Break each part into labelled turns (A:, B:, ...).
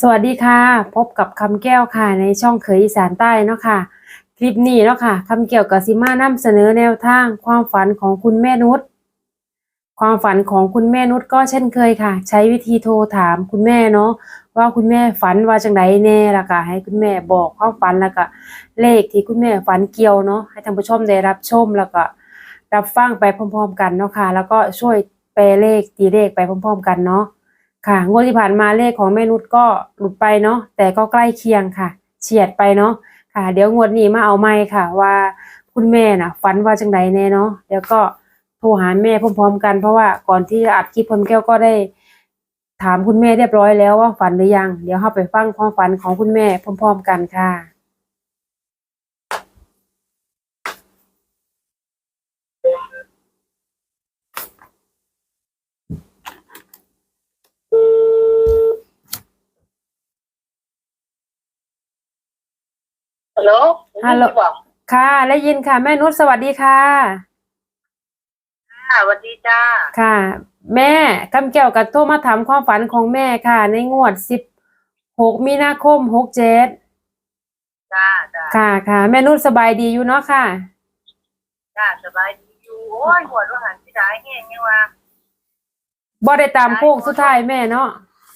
A: สวัสดีค่ะ พบกับคำแก้วค่ะในช่องเขยอีสานใต้เนาะค่ะ คลิปนี้เนาะค่ะคำแก้วกับซิมานำเสนอแนวทางความฝันของคุณแม่นุชความฝันของคุณแม่นุชก็เช่นเคยค่ะ ใช้วิธีโทรถามคุณแม่เนาะว่าคุณแม่ฝันว่าจังไดแน่แล้วก็ให้คุณแม่บอกความฝันแล้วก็เลขที่คุณแม่ฝันเกี่ยวเนาะให้ท่านผู้ชมได้รับชมแล้วก็รับฟังไปพร้อม ๆ กันเนาะค่ะ แล้วก็ช่วยแปลเลขตีเลขไปพร้อม ๆ กันเนาะ ค่ะ งวดที่ผ่านมาเลขของแม่นุชก็หลุดไปเนาะแต่ก็ใกล้เคียงค่ะ เฉียดไปเนาะค่ะ เดี๋ยวงวดนี้มาเอาไม่ค่ะ ว่าคุณแม่น่ะฝันว่าจังไดแน่เนาะเดี๋ยวก็โทรหาแม่พร้อมๆกันเพราะว่าก่อนที่จะอัดคลิปพมแก้วก็ได้ ถามคุณแม่เรียบร้อยแล้วว่าฝันหรือยัง เดี๋ยวเข้าไปฟังความฝันของคุณแม่พร้อม ๆ กันค่ะ
B: ฮัลโหล
A: ฮัลโหล
B: บอก
A: ค่ะได้ยินค่ะ แม่นุชสวัสดีค่ะ
B: ค่ะสวัสดีจ้า
A: ค่ะ แม่คำแก้วกับโทรมาถามความฝันของแม่ค่ะ ในงวดสิบหกมีนาคมหกเจ็ด
B: จ้าจ้า
A: ค่ะค่ะ แม่นุชสบายดีอยู่เนาะค่ะ
B: จ้าสบายดีอยู่โอ้ยหัวเราหันที่ได้แห้งยังว่า
A: บ่ได้ตามโค้งสุดท้ายแม่เนาะ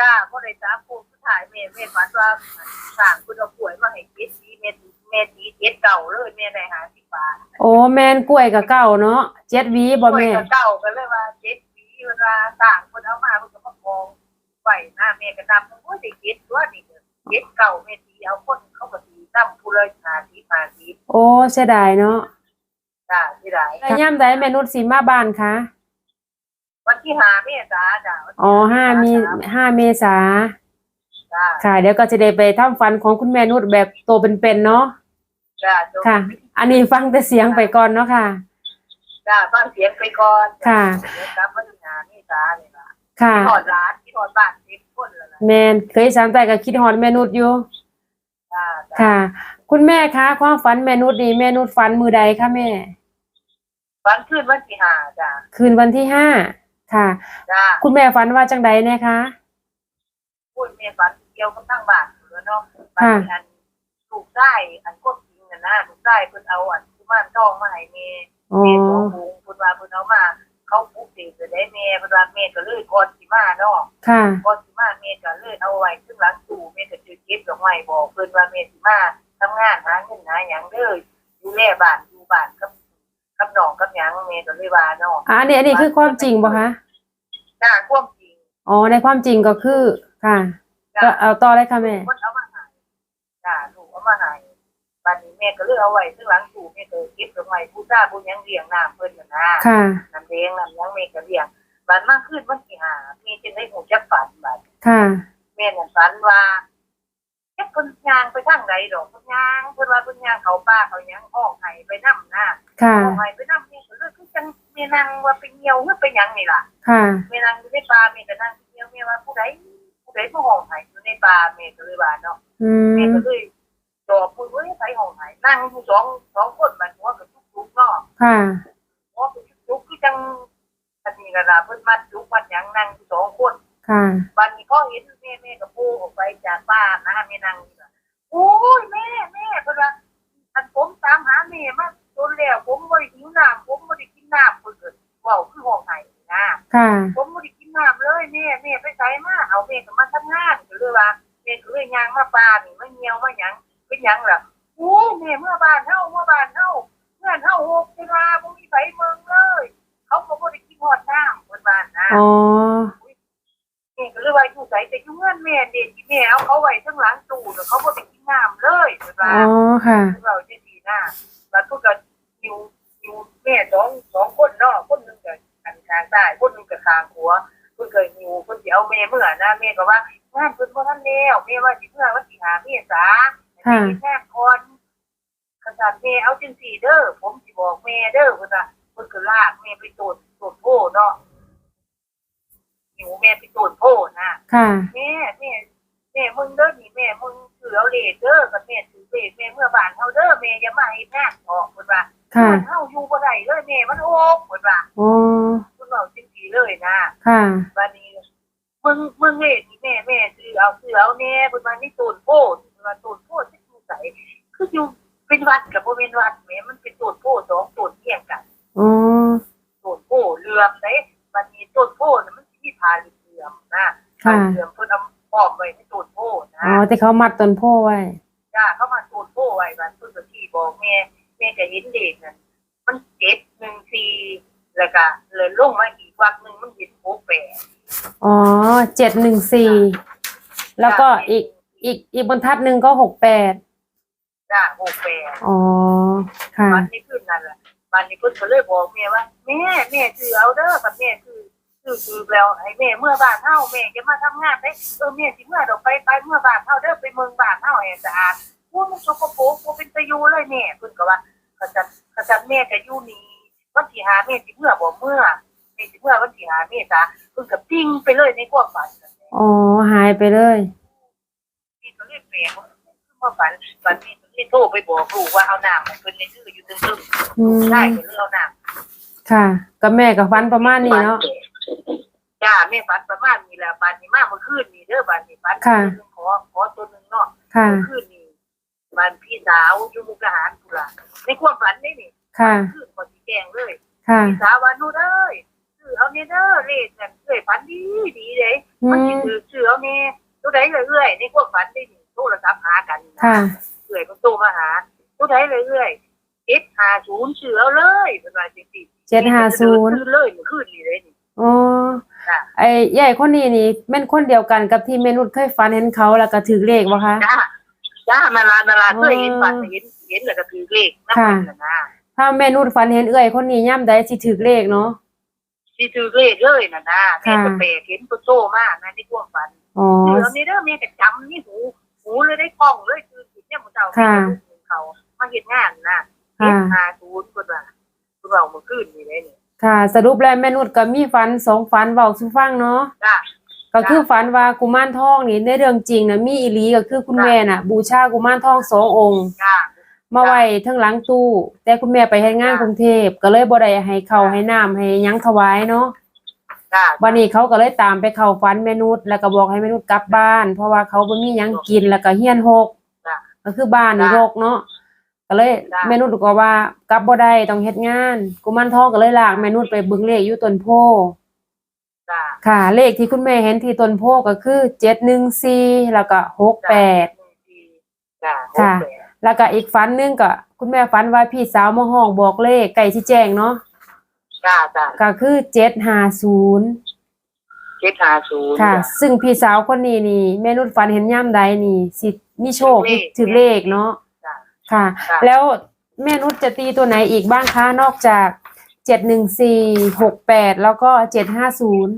B: จ้าก็เลยจ้าปูผู้ถ่ายเมย์เมย์ฝันว่าสั่งคุณเอาป่วยมาให้เจ็ดสีเมย์ เมย์สีเจ็ดเก่าเลยเมย์ได้หาสิบบาท
A: โอ้แม่นกล้วยกับเก่าเนาะเจ็ดหวีบ่
B: ป่วย
A: แม่
B: กับเก่ากันเลยว่าเจ็ดสีเวลาสั่งคนเอามาเพิ่งก็มากองไหวหน้าเมย์ก็นำโอ้ยได้เจ็ดตัวนี่เจ็ดเก่าเมย์สีเอาคนเขาก็สีตั้มผู้เลยหาสีหาสี
A: โอ้เสียดายเนาะ
B: จ้าที่ได้
A: แล้วย่ำใดแม่นุชสิมาบ้านคะ
B: วันที่หาเมษาจ้าวันที่
A: อ๋อห้ามีห้าเมษา
B: จ้า
A: ค่ะ เดี๋ยวก็จะได้ไปทำฟันของคุณแม่นุชแบบโตเป็นๆเนาะ
B: จ้าจบ
A: ค่ะ อันนี้ฟังแต่เสียงไปก่อนเนาะค่ะ
B: จ้าฟังเสียงไปก่อน
A: ค่ะ
B: เดี๋ยวกลับมาที่งานนี่จ้าเนี่ยล่ะ
A: ค่ะ
B: ที่ถอดร้านที่ถอดบ้านที่คนแล้วล่ะ
A: แมนเคยสามแต่ก็คิดฮอดแม่นุชอยู่
B: จ้าจ้า
A: ค่ะ คุณแม่คะความฝันแม่นุชนี่แม่นุชฝันมือใดคะแม่
B: ฟันขึ้นวันที่ห้าจ้า
A: คืนวันที่ห้าค่ะ
B: จ้า
A: คุณแม่ฝันว่าจังใดเนี่ยคะ
B: พูดเมียฝันเกี่ยวกับทั้งบ้านอยู่แล้วเนาะฝัน
A: ค่ะ
B: อันลูกได้อันควบจริง น่ะนะลูกได้เพิ่นเอาอันกุมารทองมาให้เมย์
A: อ๋อ
B: เมย์ตัวหูเพิ่นว่าเพิ่นเอามา เขาปลุกเสกจะได้เมย์เพิ่นว่าเมย์ก็เลยก่อนสิมาเนาะ
A: ค่ะ
B: ก่อนสิมาเมย์ก็เลยเอาไว้ซึ่งหลังตู้เมย์ก็จะเก็บดอกไม้บอกเพิ่นว่าเมย์สิมาทำงานหาเงินหาหยังเด้อดูแลบ้านอยู่บ้านกับกับน้องกับหยังเมย์ก็เลยว่าเนาะ
A: อะอันนี้อันนี้คือความจริงป่ะคะ
B: จ้าความจริง
A: อ๋อในความจริงก็คือค่ะ
B: จ้า
A: ก็เอาต่อเลยค่ะแม่
B: คนเอามาให้จ้าลูกเอามาให้บ้านนี้แม่ก็เลยเอาไว้ซึ่งหลังตู้แม่ก็เก็บดอกไม้ผู้จ้าผู้หยังเลี้ยงน้ำเพิ่นน่ะนะ
A: ค่ะ
B: น้ำแดงน้ำหยังแม่ก็เลี้ยงบ้านมากขึ้นวันที่ห้าแม่จึงได้หูจักฝันบัด
A: ค่ะ
B: แม่น่ะฝันว่าแค่คนยางไปทางใดดอกคนยางเพิ่นว่าเพิ่นยางเขาป่าเขาหยังอ้องไห้ไปนำหน้า
A: ค่ะ
B: อ้องไห้ไปนำแม่ก็เลยคือจังแม่นั่งว่าไปเหี่ยวหรือไปหยังนี่ล่ะ
A: ค่ะ
B: แม่นั่งอยู่ในป่าแม่ก็นั่งเหี่ยวแม่ว่าผู้ใดผู้ใดมาห้องไห้อยู่ในป่าแม่ก็เลยว่าเนาะ
A: อื
B: แม่
A: ม
B: ก็เลย จอบพูดว่าใส่ห้องไห้นั่งอยู่สองสองคนมันหัวกับทุกๆเนาะ
A: ค่ะ
B: หัวกับทุกๆคือจังอันนี้ก็ล่ะเพิ่นมัดทุกมัดหยังนั่งอยู่สองคน
A: ค่ะ
B: บัดนี้เขาเห็นแม่แม่กับปู่ออกไปจากบ้านนะแม่นั่งอยู่น่ะโอ้ยแม่แม่เพิ่นว่าอันผมตามหาแม่มาจนแล้วผมบ่ได้หิวน้ำผมบ่ได้กินน้ำเพิ่นก็เว้าคือห้องไห้นะ
A: ค่ะ
B: ผมบ่ได้กินน้ำเลยแม่แม่ไปไสมาเอาแม่ก็มาทำงานก็เลยว่าแม่ก็เลยย่างมาป่านี่มาเหี่ยวมาหยังเป็นห ยังล่ะโอ้ยแม่เมื่อบ้านเฮาเมื่อบ้านเฮาเพื่อนเฮาหกเวลาบ่มีไผเมืองเลย เขาก็บ่ได้กินฮอดน้ำเพิ่นว่านะ
A: อ๋อ
B: แม่ก็เลยว่าอยู่ไสแต่อยู่เฮือนแม่เด็กที่แม่เอาเขาไว้ข้างหลังตู้แล้วเขาบ่ได้กินน้ำเลยเพิ่นว่า
A: อ๋อค่ะ
B: เราจะดีนะแล้วก็ก็อยู่อยู่แม่สองสองคนเนาะคนหนึงก็อันข้างใต้คนหนึงก็ข้างหัวเพิ่นเคยอยู่เพิ่นสิเอาแม่เมื่อนะแม่ก็ว่างานเพิ่นบ่ทันแล้วแม่ว่าสิเมื่อวันที่หาเมษา
A: ค่ะ
B: แม่แม่ก่อนขนาดแม่เอาจังซี่เด้อผมสิบอกแม่เด้อเพิ่นว่าเพิ่นก็ลากแม่ไปตรวจตรวจโพเนาะหิวแม่ไปตรวจโพนะ
A: ค่ะ
B: แม่แม่แม่มึงเด้อนี่แม่มึงถือเอาเลขเด้อกับแม่ถือเลขแม่เมื่อบานเฮาเด้อแม่อย่ามาให้งานออกเพิ่นว่า
A: ค่ะ
B: บ้านเฮาอยู่บ่ได้เลยแม่มันโอกเพิ่นว่า
A: อ๋อ
B: เพิ่นเว้าจังซี่เลยนะ
A: ค่ะ
B: บัดนี้มึงมึงเล่นี่แม่แม่ซื้อเอาซื้อเอาแน่เพิ่นว่านี่ต้นโพด ว่าต้นโพดที่อยู่ไสคืออยู่เป็นวัดกับบ่เป็นวัดแหม่มันเป็นต้นโพดสองต้นเทียงกัน
A: อ๋อ
B: ต้นโพเหลื่อมเด้มันมีต้นโพน่ะมันสิมีพาเหลื่อมนะพา
A: ค่ะ
B: เหลื่อมเพิ่นเอาป้อมไว้ในต้นโพนะ
A: อ๋อที่เขามัดต้นโพไว้
B: จ้าเข้ามาต้นโพไว้บัดเพิ่นก็ที่บอกแม่แม่ก็เห็นเด็กนั่นมันเจ็ดหนึ่งสี่แล้วก็เลยลงมาอีกวักหนึงมันเห็นโพแปด
A: อ๋อเจ็ดหนึ่งสี่แล้วก็อีก อีกอีกบรรทัดหนึ่งก็หกแปด
B: จ้าโพแปด
A: อ๋อ ค่ะ
B: วันนี้ขึ้นนั่นแหละวันนี้เพิ่นก็เลยบอกแม่ว่าแม่แม่ซื้อเอาเด้อกับแม่คือคือคือแล้วให้แม่เมื่อบ้านเฮาแม่จะมาทำงานได้เออแม่สิเมื่อดอกไปไปเมื่อบ้านเฮาเด้อไปเมืองบ้านเฮาให้สะอาดโอ้มันสกปรกบ่เป็นตะยูเลยแม่เพิ่นก็ว่าเขาจะเขาจะแม่ก็อยู่นี่วันที่หาแม่สิเมื่อบ่เมื่อแม่สิเมื่อวันที่หาแม่จ้ะเพิ่นก็ปิ้งไปเลยในความฝันนั่นแหละ
A: อ๋อ หายไปเลย
B: พี่ก็เลยแปลกว่าความฝันฝันพี่ก็เลยโทรไปบอกลูกว่าเอาน้ำให้เพิ่นในชื่ออยู่ตึ้งๆ
A: อืม
B: ได้ก็เลยเอาน้ำ
A: ค่ะกับแม่กับฟันประมาณนี้เนาะ
B: จ้าแม่ฝันประมาณนี้แหละบานนี้มาเมื่อคืนนี่เด้อบานนี้ฝัน
A: ค่ะ
B: ตัวหนึ่งขอขอตัวหนึ่งเนาะ
A: ค่ะ
B: เมื่อคืนนี่บานพี่สาวอยู่มุกดาหารกุละในความฝันนี่นี่
A: ค่ะ
B: คืนก่อนที่แจ้งเลย
A: ค่ะ
B: พี่สาวว่าหนูเด้อซื้อเอาเนี่ยเด้อเลขนั่นเอ้ยฝันดีดีเลย
A: อื
B: มัน
A: ม
B: สิซื้อซื้อเอาเนี่ยตัวใดเลยเอ้ยในความฝันนี่นี่ โทรศัพท์หากันนะ
A: ค่ะ
B: เอ้ยมันโทรมาหาตัวใดเลยเอ้ยเจ็ดห้าศูนย์ซื้อเอาเลยเป็นว่าจริงๆ
A: เจ็ดห้าศูนย์
B: ซื้อเลยเมื่อคืนนี่เลยนี่
A: อ๋อ
B: จ้ะ
A: ไอ้ใหญ่คนนี้นี่แม่นคนเดียวกันกับที่เมนุษเคยฝันเห็นเขาแล้วก็ถือเลขบ่คะ
B: จ้าจ้ามาลามาลา
A: อ๋อ
B: เคยเห็นฝันเห็นเห็นแล้วก็คือเลขน้ำ
A: ค่ะ
B: มันน่ะนะ
A: ถ้าแม่นุษฝันเห็นเอื้อยคนนี้ย่ำใดสิถือเลขเนาะ
B: ที่คือเลขเลยน่ะนะแม่
A: ค่ะ
B: ก็เปรเห็นตัวโตมากนะที่พวกฝัน
A: อ๋อ
B: เดี๋ยวนี้เด้อแม่ก็จำนี่หู หูเลยได้คล่องเลยคือจิตเนี่ยมันเจ้า
A: ค่ะ
B: แม่ก็ลูกเขามาเห็นงานนะเห็
A: ค่ะ
B: นหาศูนย์คนว่าคนเราเมื่อคืนนี่เลยนี่
A: ค่ะ สรุปแล้วแม่นุษก็มีฝันสองฝันเว้าสู่ฟังเนาะ
B: จ้า
A: ก็คือฝันว่ากุมารทองนี่ในเรื่องจริงนะมีอีหลีก็คือคุณแม่น่ะ บูชากุมารทองสององค์
B: จ้า
A: มาไว้เทั้งหลังตู้ แต่คุณแม่ไปเฮ็ดงาน
B: จ้ะ
A: กรุงเทพก็เลยบ่ได้ให้ข้าว
B: จ้ะ
A: ให้น้ำให้หยังถวายเนาะ
B: จ้า
A: วันนี้เขาก็เลยตามไปเข้าฝันแม่นุชแล้วก็บอกให้แม่นุชกลับบ้าน เพราะว่าเขาบ่มีหยังกินแล้วก็เฮียนหก
B: จ้ะ
A: ก็คือบ้านนี่
B: จ้ะ
A: รกเนาะก็เลย
B: จ้ะ
A: แม่นุชก็ว่ากลับบ่ได้ต้องเฮ็ดงานกุมารทองก็เลยลากแม่นุชไปเบิ่งเลขอยู่ต้นโพ
B: จ้า
A: ค่ะ เลขที่คุณแม่เห็นที่ต้นโพก็คือ714แล้วก็68
B: จ้า
A: ค่ะ
B: โอเแล้
A: วก็อีกฝันหนึงก็คุณแม่ฝันว่าพี่สาวมาห้องบอกเลขไก่ที่แจ้งเนาะ
B: จ้าจ้า
A: ก็คือ750
B: เจ็ดห้าศูนย์
A: ค่ะ ซึ่งพี่สาวคนนี้นี่แม่นุชฝันเห็นย่ำใดนี่ สิมีโชค
B: ถือเลข
A: ถือเลขเนาะ
B: จ้า
A: ค่ะ
B: ค่ะ
A: แล้วแม่นุชจะตีตัวไหนอีกบ้างคะ นอกจากเจ็ดหนึ่งสี่หกแปดแล้วก็เจ็ดห้าศูนย์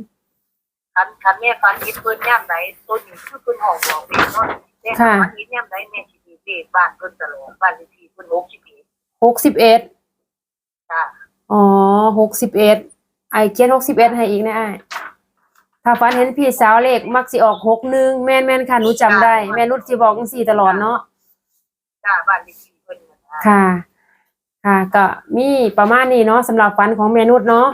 B: คันคันแม่ฟันยิดเพิ่นย่ำไหนต้นนี้คือเพิ่นห้องบอกเองเนาะแม่ฟันยิดย่ำไหนแม่สิมีเด็กบ้านเพิ่นตลอดบ้านเลขที่เพิ่นหกสิบเอ็ด
A: หกสิบเอ็ด
B: จ้า
A: อ๋อหกสิบเอ็ดไอเจ็ดหกสิบเอ็ดให้อีกนะไอถ้าฝันเห็นพี่สาวเลขมักสิออกหกหนึ่งแม่นแม่นค่ะหนูจำได้ แม่นุชสิบอกจังสี่ตลอดเนาะ
B: จ้าบ้านเลขที่เพิ่นน่ะนะ
A: ค่ะ ค่ะ ก็มีประมาณนี้เนาะสำหรับฝันของแม่นุชเนาะ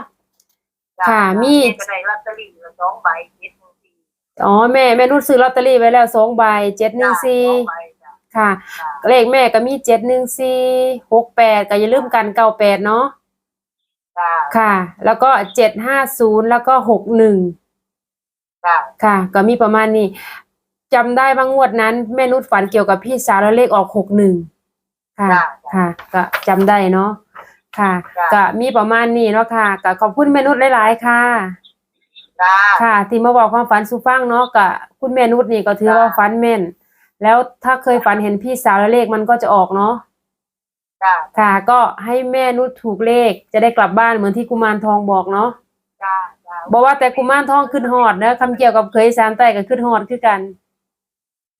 B: จ้า
A: ค่ะมี
B: แก็ได้ลอตเตอรี่ละสองใบเจ็ดหนึ่งสี่
A: อ๋อแม่แม่นุชซื้อลอตเตอรี่ไว้แล้วสองใบเจ็ดหนึ่งสี่
B: จ้าสองใบจ้า
A: ค่ะ
B: จ้า
A: เลขแม่ก็มีเจ็ดหนึ่งสี่หกแปดก็อย่าลืมกันเก้าแปดเนาะ
B: จ้า
A: ค่ะ แล้วก็เจ็ดห้าศูนย์แล้วก็หกหนึ่ง
B: จ้า
A: ค่ะ ก็มีประมาณนี้จำได้บางงวดนั้นแม่นุชฝันเกี่ยวกับพี่สาวแล้วเลขออกหกหนึ่งค่ะ ค่ะ ก็จำได้เนาะค่ะก็มีประมาณนี้เนาะค่ะก็ขอบคุณแม่นุชหลายๆค่ะ
B: จ้า
A: ค่ะ ที่มาบอกความฝันสู่ฟังเนาะก็คุณแม่นุชนี่ก็ถือว่า
B: จ้ะ
A: ฝันแม่น แล้วถ้าเคยฝันเห็นพี่สาวแล้วเลขมันก็จะออกเนาะ
B: จ้า
A: ค่ะ ก็ให้แม่นุชถูกเลข จะได้กลับบ้านเหมือนที่กุมารทองบอกเนาะ
B: จ้าจ้า
A: บอกว่าแต่กุมารทองขึ้นหอดเนอะคำเกี่ยวกับเคยสารใต้ก็ขึ้นหอดคือกัน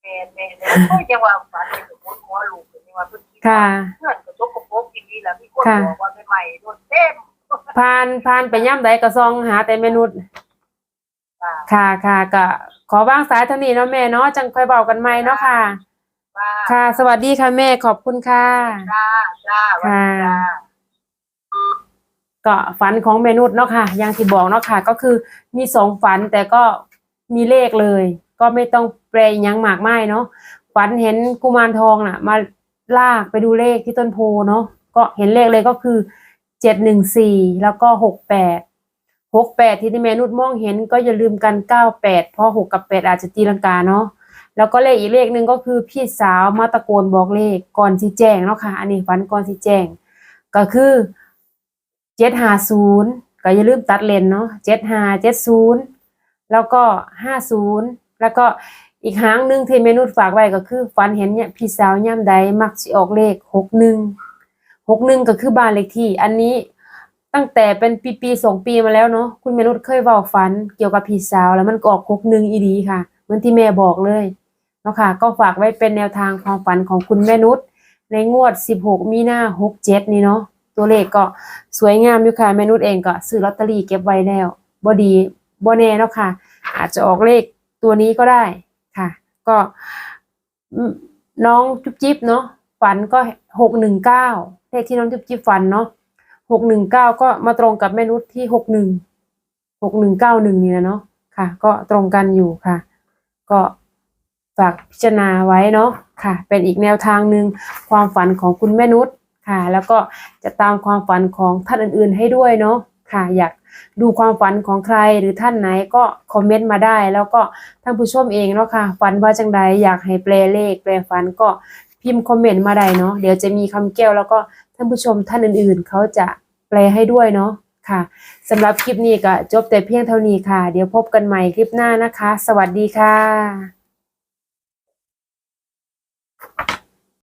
B: แม่แม่แม่โอ้ยจังว่าฝันเป็นสมุนหัวลูกเป็นจังว่าเพิ่นคิดว่า
A: ค่ะ
B: เพื่อนก็ชกกระโปรงทีวีแล้วมีคน
A: ค่ะ
B: บอกว่าใหม่ๆโดนเต็ม
A: ผ่านผ่านไปย่ำใดก็ซองหาแต่แม่นุช
B: จ้า
A: ค่ะค่ะก็ขอวางสายเท่านี้เนาะแม่เนาะจังค่อยเบากันใหม่เนาะค่ะ
B: จ้า
A: ค่ะ สวัสดีค่ะแม่ขอบคุณค่ะ
B: จ้าจ้าวันนี้จ้า
A: ก็ฝันของเมนุษย์เนาะค่ะอย่างที่บอกเนาะค่ะ ก็คือมีสองฝันแต่ก็มีเลขเลย ก็ไม่ต้องแปลอิหยังมากมายเนาะฝันเห็นกุมารทองน่ะ มาลากไปดูเลขที่ต้นโพเนาะก็เห็นเลขเลยก็คือเจ็ดหนึ่งสี่แล้วก็หกแปดหกแปดที่ที่แม่นุชมองเห็นก็อย่าลืมกันเก้าแปดเพราะหกกับแปดอาจจะตีลังกาเนาะ แล้วก็เลขอีกเลขหนึ่งก็คือพี่สาวมาตะโกนบอกเลขก่อนสีแจ้งเนาะค่ะอันนี้ฝันก่อนสีแจ้งก็คือเจ็ดห้าศูนย์ก็อย่าลืมตัดเลนเนาะเจ็ดห้าเจ็ดศูนย์แล้วก็ห้าศูนย์แล้วก็อีกหางหนึ่งที่เมนุษฝากไว้ก็คือฝันเห็นเนี่ยพี่สาวย่ำใดมักสิออกเลขหกหนึ่งหกหนึ่งก็คือบ้านเลขที่ อันนี้ตั้งแต่เป็นปีปีสองปีมาแล้วเนาะคุณเมนุษเคยเว้าฝันเกี่ยวกับพี่สาวแล้วมันก็ออกหกหนึ่งอีดีค่ะ เหมือนที่แม่บอกเลย เนาะค่ะก็ฝากไว้เป็นแนวทางความฝันของคุณแม่นุชในงวด 16 มีนา67 นี่เนาะตัวเลขก็สวยงามอยู่ค่ะแม่นุชเองก็ซื้อลอตเตอรี่เก็บไว้แล้วบ่ดีบ่แน่เนาะค่ะ อาจจะออกเลขตัวนี้ก็ได้ค่ะ ก็น้องจุ๊บจิ๊บเนาะฝันก็619เลขที่น้องจุ๊บจิ๊บฝันเนาะ619ก็มาตรงกับแม่นุชที่61 6191นี่นะเนาะค่ะ ก็ตรงกันอยู่ค่ะ ก็ากพิจารณาไว้เนาะค่ะ เป็นอีกแนวทางหนึ่งความฝันของคุณแม่นุชค่ะ แล้วก็จะตามความฝันของท่านอื่นๆให้ด้วยเนาะค่ะ อยากดูความฝันของใครหรือท่านไหนก็คอมเมนต์มาได้ แล้วก็ท่านผู้ชมเองเนาะค่ะฝันว่าจังใดอยากให้แปลเลข แปลฝันก็พิมพ์คอมเมนต์มาได้เนาะเดี๋ยวจะมีคำแก้วแล้วก็ท่านผู้ชมท่านอื่นๆ เขาจะแปลให้ด้วยเนาะค่ะสำหรับคลิปนี้ก็จบแต่เพียงเท่านี้ค่ะ เดี๋ยวพบกันใหม่คลิปหน้านะคะ สวัสดีค่ะ